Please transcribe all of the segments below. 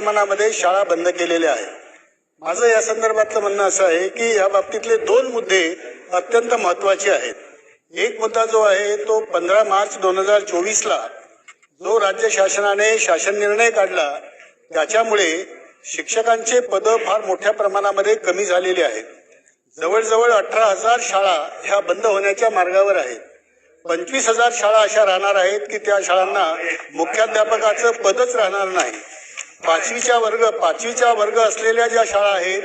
प्रमाणामध्ये शाळा बंद केलेल्या आहेत. माझं या संदर्भातलं म्हणणं असं आहे की या बाबतीतले दोन मुद्दे अत्यंत महत्त्वाचे आहेत. एक मुद्दा जो आहे तो पंधरा मार्च दोन हजार चोवीसला जो राज्य शासनाने शासन निर्णय काढला त्याच्यामुळे शिक्षकांचे पदं फार मोठ्या प्रमाणामध्ये कमी झालेली आहेत. जवळजवळ अठरा हजार शाळा ह्या बंद होण्याच्या मार्गावर आहेत. पंचवीस हजार शाळा अशा राहणार आहेत की त्या शाळांना मुख्याध्यापकाचं पदच राहणार नाही. पाचवीच्या वर्ग पाचवीच्या वर्ग असलेल्या ज्या शाळा आहेत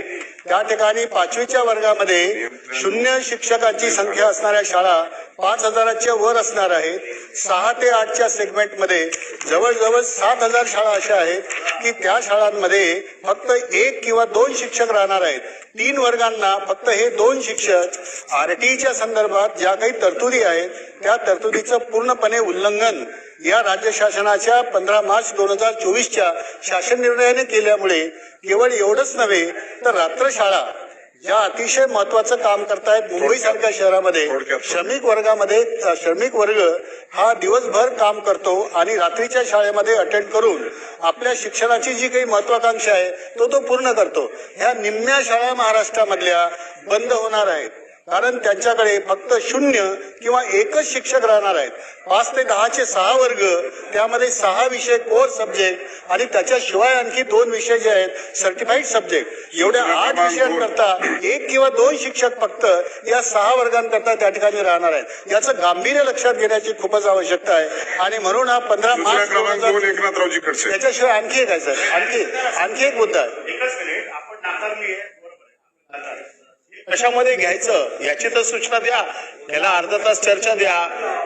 त्या ठिकाणी पाचवीच्या वर्गामध्ये शून्य शिक्षकांची संख्या असणाऱ्या शाळा पाच हजाराच्या वर असणार आहेत. सहा ते आठच्या सेगमेंटमध्ये जवळजवळ सात हजार शाळा अशा आहेत की त्या शाळांमध्ये फक्त एक किंवा दोन शिक्षक राहणार आहेत. तीन वर्गांना फक्त हे दोन शिक्षक आर टीच्या संदर्भात ज्या काही तरतुदी आहेत त्या तरतुदीचं पूर्णपणे उल्लंघन या राज्य शासनाच्या पंधरा मार्च दोन हजार चोवीसच्या शासन निर्णयाने केल्यामुळे केवळ एवढंच नव्हे तर रात्रशाळा ज्या अतिशय महत्वाचं काम करतायत मुंबई सारख्या शहरामध्ये. श्रमिक वर्गामध्ये श्रमिक वर्ग हा दिवसभर काम करतो आणि रात्रीच्या शाळेमध्ये अटेंड करून आपल्या शिक्षणाची जी काही महत्वाकांक्षा आहे तो तो पूर्ण करतो. ह्या निम्म्या शाळा महाराष्ट्रामधल्या बंद होणार आहेत. कारण त्यांच्याकडे फक्त शून्य किंवा एकच शिक्षक राहणार आहेत. पाच ते दहाचे सहा वर्ग त्यामध्ये सहा विषय कोर सब्जेक्ट आणि त्याच्याशिवाय आणखी दोन विषय जे आहेत सर्टिफाईड सब्जेक्ट एवढ्या आठ विषयांकरता एक किंवा दोन शिक्षक फक्त या सहा वर्गांकरता त्या ठिकाणी राहणार आहेत. याचं गांभीर्य लक्षात घेण्याची खूपच आवश्यकता आहे. आणि म्हणून हा पंधरा मार्च त्याच्याशिवाय आणखी एक आहे सर. आणखी आणखी एक मुद्दा आहे. कशामध्ये घ्यायचं याची तर सूचना द्या. त्याला अर्धा तास चर्चा द्या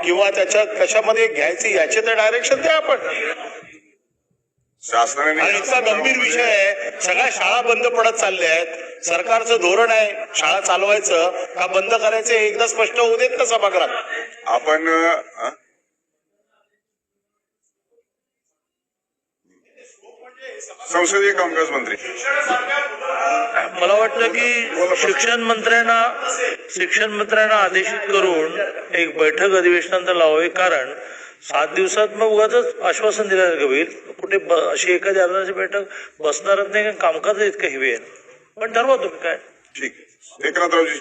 किंवा त्याच्या कशामध्ये घ्यायची याचे तर डायरेक्शन द्या आपण. शासनाने इतका गंभीर विषय आहे. सगळ्या शाळा बंद पडत चालल्या आहेत. सरकारचं धोरण आहे. शाळा चालवायचं का बंद करायचं एकदा स्पष्ट होऊ देत ना सभागृहात? आपण? संसदीय कामकाज मंत्री. वाटतं की शिक्षण मंत्र्यांना शिक्षण मंत्र्यांना आदेशित करून एक बैठक अधिवेशनानंतर लावावी. कारण सात दिवसात मग उगाच आश्वासन दिल्यासारखं होईल कुठे अशी एखादी अर्धाची बैठक बसणारच नाही कारण कामकाज इतकं हेवी आहे. पण ठरवा तुम्ही काय. ठीक. एकनाथरावजी.